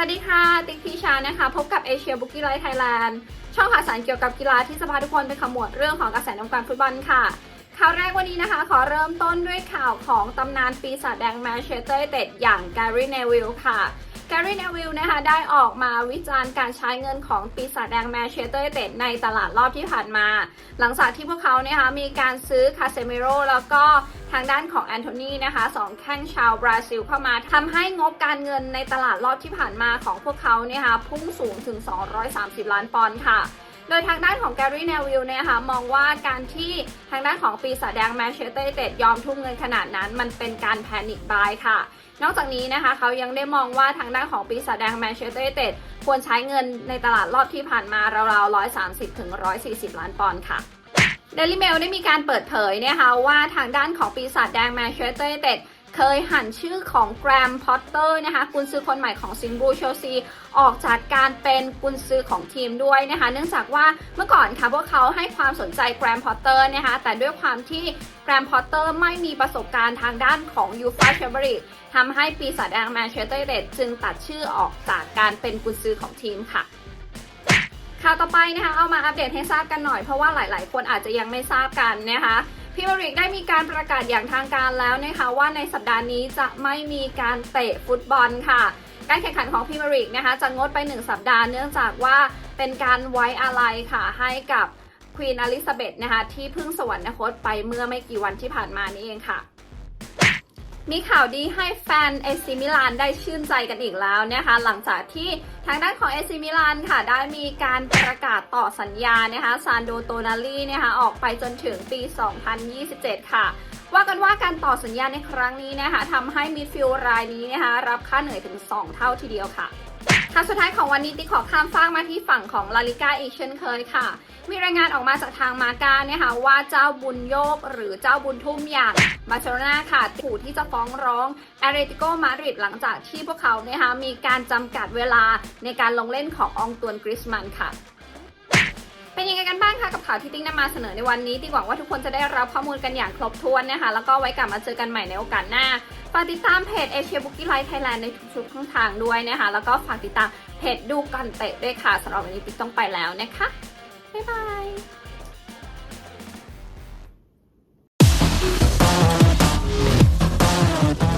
สวัสดีค่ะ ติ๊กพีชานะคะ พบกับเอเชียบุกี้ไลท์ไทยแลนด์ช่องข่าวสารเกี่ยวกับกีฬาที่จะพาทุกคนไปขมวดเรื่องของกระแสนวงการฟุตบอลค่ะ ข่าวแรกวันนี้นะคะ ขอเริ่มต้นด้วยข่าวของตำนานปีศาจแดงแมนเชสเตอร์ยูไนเต็ดอย่างแกรี่เนวิลค่ะแกรี่เนวิลนะคะได้ออกมาวิจารณ์การใช้เงินของปีศาจแดงแมนเชสเตอร์ยูไนเต็ดในตลาดรอบที่ผ่านมา หลังจากที่พวกเขาเนี่ยคะมีการซื้อคาเซมิโรแล้วก็ ด้านของแอนโทนีนะคะสองแข้งชาวบราซิลเข้ามาทำให้งบการเงินในตลาดรอบที่ผ่านมาของพวกเขาเนี่ยค่ะพุ่งสูงถึง 230 ล้านปอนด์ค่ะโดยทางด้านของแกรี่เนวิลเนี่ยค่ะมองว่าการที่ทางด้านของปีศาจแดงแมนเชสเตอร์ยูไนเต็ดยอมทุ่มเงินขนาดนั้น มันเป็นการแพนิคบายค่ะ นอกจากนี้นะคะเขายังได้มองว่าทางด้านของปีศาจแดงแมนเชสเตอร์ยูไนเต็ดควรใช้เงินในตลาดรอบที่ผ่านมาราวๆ130ถึง140 ล้านปอนด์ค่ะ เดลิเมลได้มีการเปิดเผยนะคะว่าทางด้านของปีศาจแดงแมนเชสเตอร์ยูไนเต็ดเคยหันชื่อของแกรมพอตเตอร์นะคะกุนซือคนใหม่ของซิงบูเชลซีออกจากการเป็นกุนซือของทีมด้วยนะคะเนื่องจากว่าเมื่อก่อนค่ะพวกเขาให้ความสนใจแกรมพอตเตอร์นะคะแต่ด้วยความที่แกรมพอตเตอร์ไม่มีประสบการณ์ทางด้านของยูฟาแชมเบอรีทำให้ปีศาจแดงแมนเชสเตอร์ยูไนเต็ดจึงตัดชื่อออกจากการเป็นกุนซือของทีมค่ะ ข่าวต่อไปนะคะเอามาอัปเดตให้ทราบกันหน่อยเพราะว่าหลาย ๆ คนอาจจะยังไม่ทราบกันนะคะพิมริกได้มีการประกาศอย่างทางการแล้วนะคะว่าในสัปดาห์นี้จะไม่มีการเตะฟุตบอลค่ะ การแข่งขันของพิมริกนะคะจะงดไป 1 สัปดาห์เนื่องจากว่าเป็นการไว้อาลัยค่ะให้กับควีนอลิซาเบธนะคะที่เพิ่งสวรรคตไปเมื่อไม่กี่วันที่ผ่านมานี้เองค่ะ มีข่าวดีให้แฟนเอซิมิลานได้ชื่นใจกันอีกแล้วนะคะ หลังจากที่ทางด้านของเอซิมิลานค่ะได้มีการประกาศต่อสัญญานะคะซานโดโตนาลีนะคะออกไปจนถึงปี 2027 ค่ะ ว่ากันว่าการต่อสัญญาในครั้งนี้นะคะทำให้มิดฟิลด์รายนี้นะคะรับค่าเหนื่อยถึง 2 เท่าทีเดียวค่ะ ค่ะสุดท้ายของวันนี้ติ๊กขอข้ามฟากมาที่ฝั่งของลาลิก้าอีกเช่นเคยค่ะ มีรายงานออกมาจากทางมาการ์เนี่ยค่ะว่าเจ้าบุญโยกหรือเจ้าบุญทุ่มอย่างบาร์เซโลนาค่ะถูกที่จะฟ้องร้องแอเรติโกมาดริดหลังจากที่พวกเขาเนี่ยค่ะมีการจำกัดเวลาในการลงเล่นของอองตวนกริสมันค่ะ เป็นยังไงกันบ้างคะกับข่าวที่ติ๊กนำมาเสนอในวันนี้ติ๊กหวังว่าทุกคนจะได้รับข้อมูลกันอย่างครบถ้วนนะคะ แล้วก็ไว้กลับมาเจอกันใหม่ในโอกาสหน้า ฝากติดตามเพจเอเชียบุกี้ไลท์ไทยแลนด์ในทุกๆช่องทางด้วยนะคะ แล้วก็ฝากติดตามเพจดูกันเตะด้วยค่ะสำหรับวันนี้ติ๊กต้องไปแล้วนะคะบ๊ายบาย